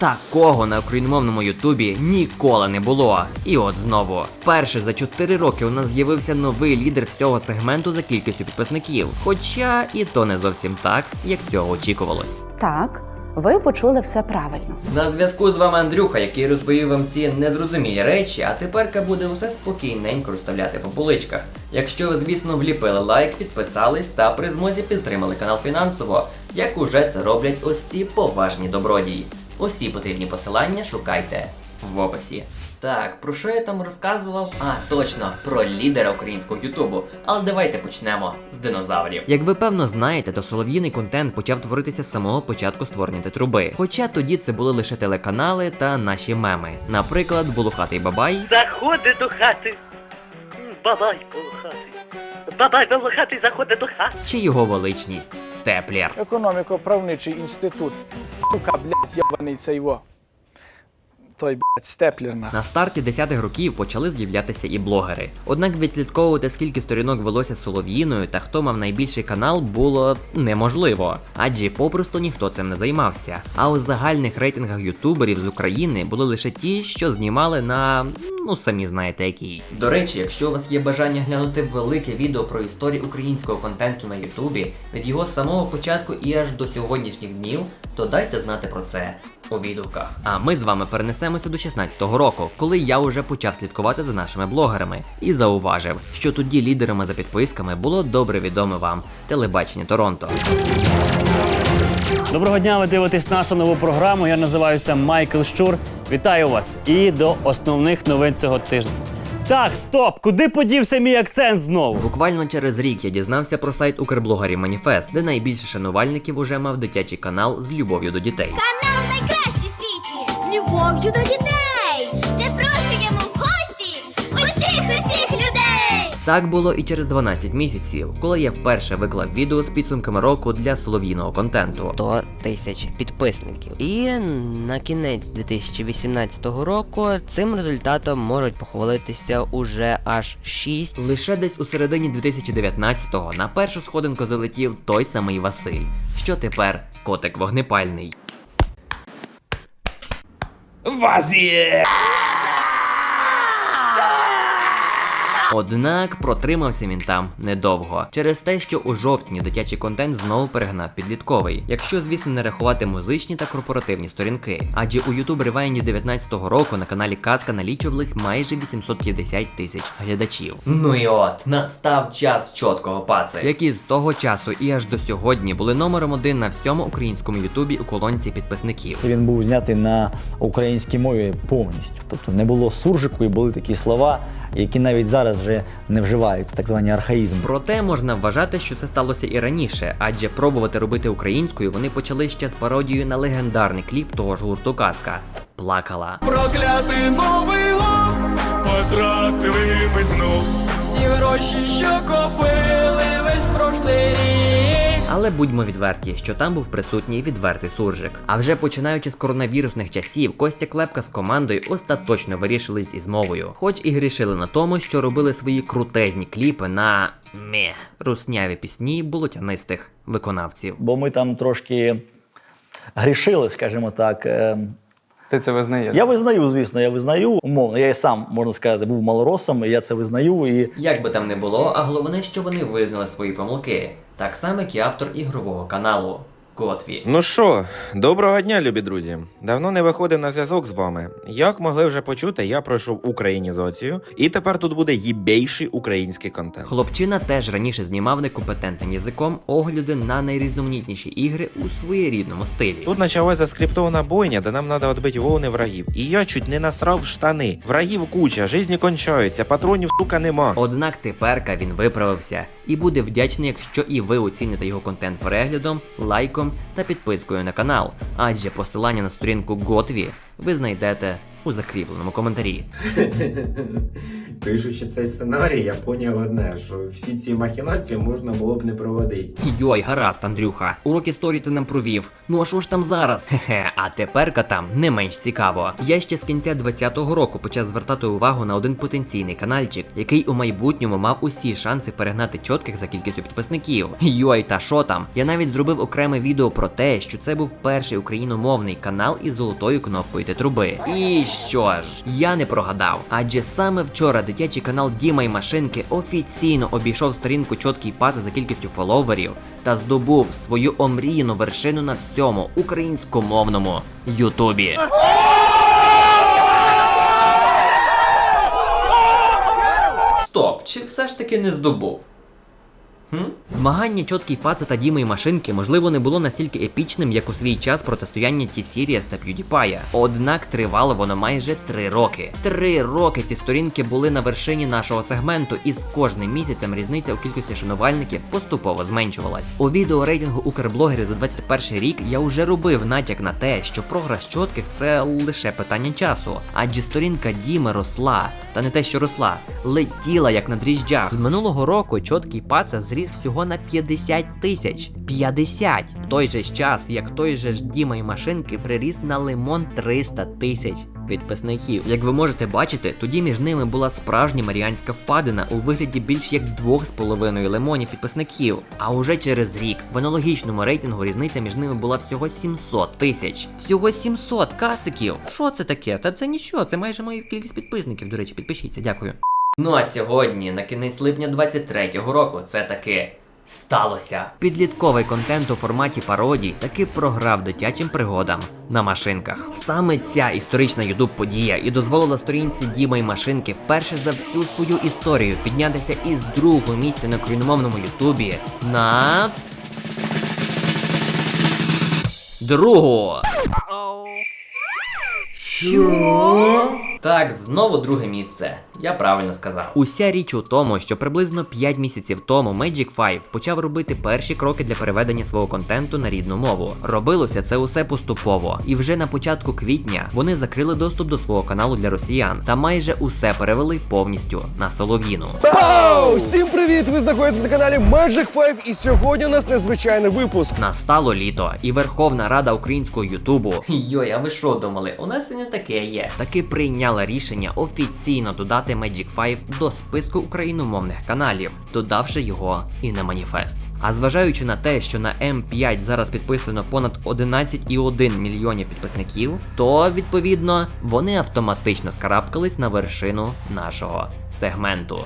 Такого на україномовному Ютубі ніколи не було. І от знову, вперше за 4 роки у нас з'явився новий лідер всього сегменту за кількістю підписників. Хоча і то не зовсім так, як цього очікувалось. Так, ви почули все правильно. На зв'язку з вами Андрюха, який розповів вам ці незрозумілі речі, а теперка буде усе спокійненько розставляти по поличках. Якщо ви, звісно, вліпили лайк, підписались та при змозі підтримали канал фінансово, як уже це роблять ось ці поважні добродії. Усі потрібні посилання шукайте в описі. Так, про що я там розказував? А, точно, про лідера українського Ютубу. Але давайте почнемо з динозаврів. Як ви певно знаєте, то солов'їний контент почав творитися з самого початку створення труби. Хоча тоді це були лише телеканали та наші меми. Наприклад, Булухатий Бабай Заходить до хати. Бабай полохатий. Бабай волохатий заходить до хати. чи його величність Степлер. Економіко-правничий інститут. Сука, блядь, з'єбаний цей во. Той, блядь, степлерна. На старті 10-х років почали з'являтися і блогери. Однак відслідковувати скільки сторінок велося солов'їною та хто мав найбільший канал було неможливо, адже попросту ніхто цим не займався. А у загальних рейтингах ютуберів з України були лише ті, що знімали на ну самі знаєте який. До речі, якщо у вас є бажання глянути велике відео про історію українського контенту на Ютубі від його самого початку і аж до сьогоднішніх днів, то дайте знати про це у відгуках. А ми з вами перенесемося до 16-го року, коли я вже почав слідкувати за нашими блогерами і зауважив, що тоді лідерами за підписками було добре відоме вам телебачення Торонто. Доброго дня, ви дивитесь нашу нову програму. Я називаюся Майкл Щур. Вітаю вас і до основних новин цього тижня. Так, стоп! Куди подівся мій акцент знову? Буквально через рік я дізнався про сайт Укрблогарі Маніфест, де найбільше шанувальників уже мав дитячий канал з любов'ю до дітей. Канал найкращий в світі з любов'ю до дітей. Так було і через 12 місяців, коли я вперше виклав відео з підсумками року для солов'їного контенту. 100 тисяч підписників. І на кінець 2018 року цим результатом можуть похвалитися уже аж 6 Лише десь у середині 2019-го на першу сходинку залетів той самий Василь, що тепер котик вогнепальний. Однак протримався він там недовго через те, що у жовтні дитячий контент знову перегнав підлітковий, якщо, звісно, не рахувати музичні та корпоративні сторінки. Адже у YouTube Rewind 19-го року на каналі Казка налічувались майже 850 тисяч глядачів. Ну і от настав час чіткого паци, які з того часу і аж до сьогодні були номером один на всьому українському Ютубі у колонці підписників. Він був знятий на українській мові повністю. Тобто не було суржику і були такі слова, які навіть зараз вже не вживаються, так звані архаїзм. Проте можна вважати, що це сталося і раніше, адже пробувати робити українською вони почали ще з пародією на легендарний кліп того ж гурту Казка. Плакала. Проклятий новий год, потратили ми знов. Всі гроші, що копили. Але будьмо відверті, що там був присутній відвертий суржик. А вже починаючи з коронавірусних часів, Костя Клепка з командою остаточно вирішились із мовою, хоч і грішили на тому, що робили свої крутезні кліпи на мeh, русняві пісні болотянистих виконавців. Бо ми там трошки грішили, скажімо так. Е, Ти це визнаєш? Я визнаю, звісно, я визнаю. Умовно, я і сам, можна сказати, був малоросом, і я це визнаю. І Як би там не було, а головне, що вони визнали свої помилки, так само, як і автор ігрового каналу Готві. Ну що, доброго дня, любі друзі. Давно не виходив на зв'язок з вами. Як могли вже почути, я пройшов українізацію, і тепер тут буде їбейший український контент. Хлопчина теж раніше знімав некомпетентним язиком огляди на найрізноманітніші ігри у своєрідному стилі. Тут почалася скриптована бойня, де нам треба відбити волни врагів. І я чуть не насрав в штани. Врагів куча, жизні кончаються, патронів сука нема. Однак теперка він виправився і буде вдячний, якщо і ви оціните його контент переглядом, лайком та підпискою на канал, адже посилання на сторінку Готві ви знайдете у закріпленому коментарі. Пишучи цей сценарій, я поняв одне, що всі ці махінації можна було б не проводити. Йой, гаразд, Андрюха. Уроки історії ти нам провів. Ну а що ж там зараз? Хе-хе, а теперка там не менш цікаво. Я ще з кінця 20-го року почав звертати увагу на один потенційний канальчик, який у майбутньому мав усі шанси перегнати чотких за кількістю підписників. Йой, та що там? Я навіть зробив окреме відео про те, що це був перший україномовний канал із золотою кнопкою труби. І що ж, я не прогадав. Адже саме вчора дитячий канал Діма і Машинки офіційно обійшов сторінку чоткий паси за кількістю фоловерів та здобув свою омріяну вершину на всьому українськомовному Ютубі. Стоп, чи все ж таки не здобув? Змагання чоткий паца та Діми і машинки можливо не було настільки епічним, як у свій час протистояння T-Series та PewDiePie. Однак тривало воно майже три роки. Три роки ці сторінки були на вершині нашого сегменту, і з кожним місяцем різниця у кількості шанувальників поступово зменшувалась. У відео рейтингу Укрблогерів за 21 рік я вже робив натяк на те, що програш чотких це лише питання часу, адже сторінка Діми росла, та не те, що росла, летіла як на дріжджах. З минулого року чоткий паца зріс всього на 50 тисяч. 50! В той же час, як той же ж Діма і машинки приріс на лимон 300 тисяч. Підписників. Як ви можете бачити, тоді між ними була справжня маріанська впадина у вигляді більш як 2,5 лимонів підписників. А уже через рік в аналогічному рейтингу різниця між ними була всього 700 тисяч. Всього 700 касиків. Що це таке? Та це нічого, це майже моя кількість підписників. До речі, підпишіться, дякую. Ну а сьогодні, на кінець липня 23-го року, це таки сталося. Підлітковий контент у форматі пародій таки програв дитячим пригодам на машинках. Саме ця історична ютуб подія і дозволила сторінці Діма і машинки вперше за всю свою історію піднятися із другого місця на україномовному ютубі на. Другу. Що? Так, знову друге місце. Я правильно сказав. Уся річ у тому, що приблизно 5 місяців тому Magic 5 почав робити перші кроки для переведення свого контенту на рідну мову. Робилося це усе поступово, і вже на початку квітня вони закрили доступ до свого каналу для росіян та майже усе перевели повністю на солов'їну. Оу! Всім привіт! Ви знаходитесь на каналі Magic 5 і сьогодні у нас незвичайний випуск. Настало літо, і Верховна Рада українського Ютубу. Йой, а ви що думали? У нас і не таке є. Таки прийняла рішення офіційно додати Magic 5 до списку україномовних каналів, додавши його і на маніфест. А зважаючи на те, що на М5 зараз підписано понад 11,1 мільйонів підписників, то відповідно вони автоматично скарабкались на вершину нашого сегменту.